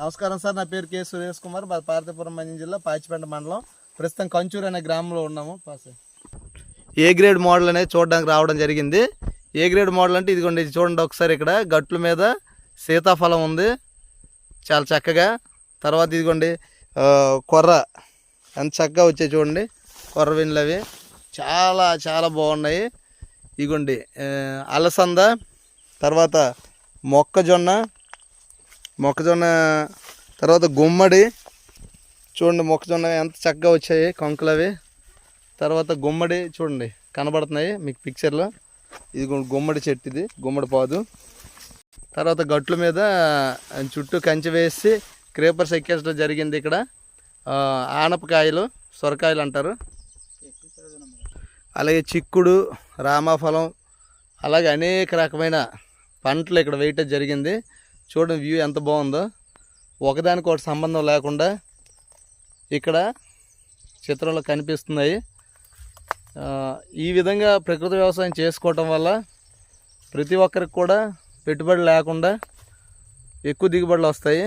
నమస్కారం సార్. నా పేరు కె సురేష్ కుమార్. మా పార్తీపురం మంజం జిల్లా పాచిపేట మండలం. ప్రస్తుతం కంచూరు అనే గ్రామంలో ఉన్నాము. పాస్ ఏ గ్రేడ్ మోడల్ అనేది చూడడానికి రావడం జరిగింది. ఏ గ్రేడ్ మోడల్ అంటే ఇదిగోండి ఇది చూడండి ఒకసారి ఇక్కడ. గట్ల మీద సీతాఫలం ఉంది. చాలా చక్కగా. తర్వాత ఇదిగోండి కొర్ర. ఎంత చక్కగా వచ్చాయి చూడండి. కొర్ర విన్లు అవి. చాలా చాలా బాగున్నాయి. ఇదిగోండి అలసంద తర్వాత మొక్కజొన్న మొక్కజొన్న తర్వాత గుమ్మడి. చూడండి మొక్కజొన్న ఎంత చక్కగా వచ్చాయి కొంకలు అవి. తర్వాత గుమ్మడి చూడండి కనబడుతున్నాయి మీకు పిక్చర్లో ఇది గుమ్మడి చెట్టు ఇది గుమ్మడి పాదు. తర్వాత గట్ల మీద చుట్టూ కంచె వేసి క్రేపర్స్ ఎక్కేసడం జరిగింది ఇక్కడ. ఆనపకాయలు సొరకాయలు అంటారు. అలాగే చిక్కుడు రామాఫలం అలాగే అనేక రకమైన పంటలు ఇక్కడ వేయటం జరిగింది. చూడండి వ్యూ ఎంత బాగుందో. ఒకదానికి ఒకటి సంబంధం లేకుండా ఇక్కడ చిత్రంలో కనిపిస్తున్నాయి. ఈ విధంగా ప్రకృతి వ్యవసాయం చేసుకోవటం వల్ల ప్రతి ఒక్కరికి కూడా పెట్టుబడి లేకుండా ఎక్కువ దిగుబడులు వస్తాయి.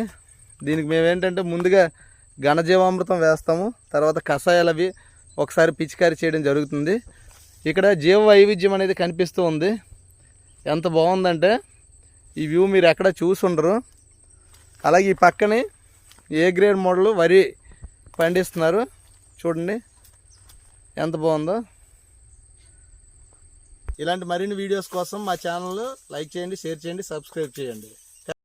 దీనికి మేమేంటంటే ముందుగా ఘనజీవామృతం వేస్తాము తర్వాత కషాయాలు అవి ఒకసారి పిచికారీ చేయడం జరుగుతుంది. ఇక్కడ జీవ వైవిధ్యం అనేది కనిపిస్తూ ఉంది. ఎంత బాగుందంటే ఈ వ్యూ మీరు ఎక్కడ చూసి ఉండరు అలాగే ఈ పక్కనే ఏ గ్రేడ్ మోడల్ వరి పండిస్తున్నారు. చూడండి. ఎంత బాగుందో. ఇలాంటి మరిన్ని వీడియోస్ కోసం మా ఛానల్ లైక్ చేయండి షేర్ చేయండి సబ్స్క్రైబ్ చేయండి.